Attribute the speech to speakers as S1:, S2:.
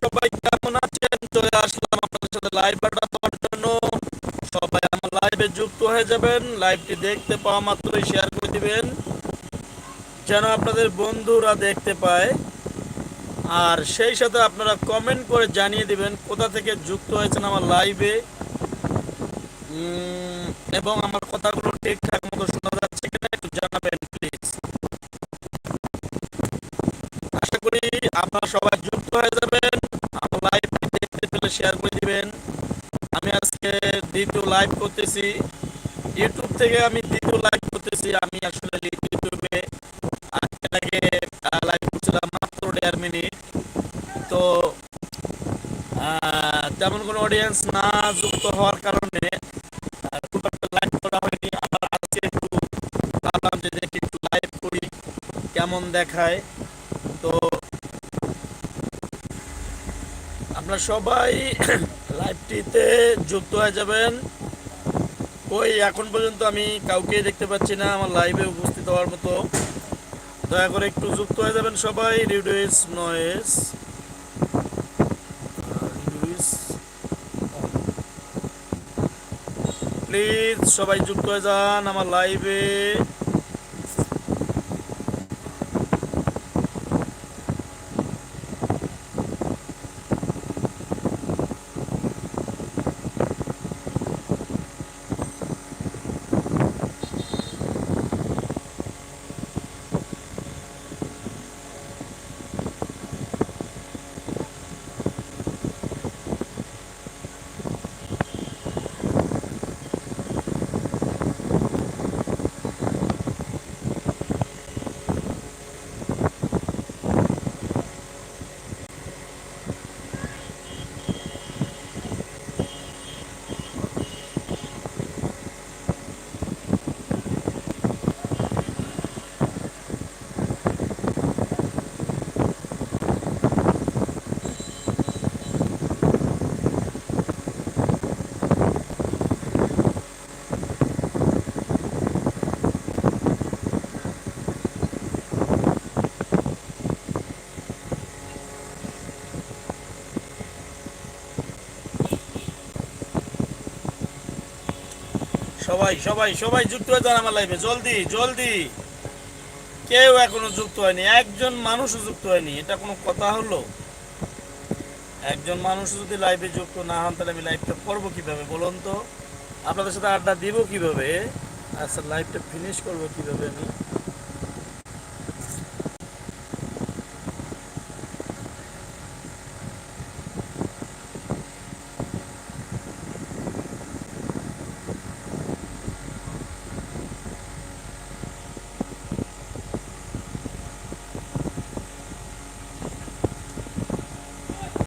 S1: সবাই কেমন আছেন? চলে আসলাম আপনাদের সাথে লাইভ দেওয়ার জন্য। সবাই আমার লাইভে যুক্ত হয়ে যাবেন। লাইভটি দেখতে পাওয়া মাত্রই শেয়ার করে দিবেন। যেন আপনাদের বন্ধুরা দেখতে পায়। আর সেই সাথে আপনারা কমেন্ট করে জানিয়ে দিবেন কোথা থেকে যুক্ত হয়েছেন আমার লাইভে এবং আমার কথাগুলো ঠিকঠাক মতো শোনা যাচ্ছে কিনা একটু জানাবেন প্লিজ আশা করি আপনারা সবাই দেখতে শেয়ার করে দিবেন। আমি আজকে দ্বিতীয় লাইভ করতেছি। ইউটিউব থেকে আমি দ্বিতীয় লাইভ করতেছি। আমি আসলে ইউটিউবে আগে লাইভ করছিলাম মাত্র দেড় মিনিট। তো তেমন কোনো অডিয়েন্স না যুক্ত হওয়ার কারণে খুব একটা লাইভ করা হয়নি। আবার আজকে একটু ভাবলাম যে দেখি একটু লাইভ করি, কেমন দেখায়। তো আপনারা সবাই লাইভটিতে যুক্ত হয়ে যাবেন। ওই এখন পর্যন্ত আমি কাউকে দেখতে পাচ্ছি না, আমার লাইভে উপস্থিত হওয়ার মতো। দয়া করে একটু যুক্ত হয়ে যাবেন সবাই। রিডিউস নয়েস প্লিজ সবাই যুক্ত হয়ে যান আমার লাইভে। সবাই সবাই সবাই যুক্ত হয়ে আমার লাইফে জলদি জলদি। কেউ এখনও যুক্ত হয়নি। একজন মানুষও যুক্ত হয়নি। এটা কোনো কথা হলো? একজন মানুষ যদি লাইভে যুক্ত না হন, তাহলে আমি লাইভটা করব কীভাবে বলুন তো? আপনাদের সাথে আড্ডা দিব কীভাবে? আচ্ছা লাইভটা ফিনিশ করব কীভাবে আমি?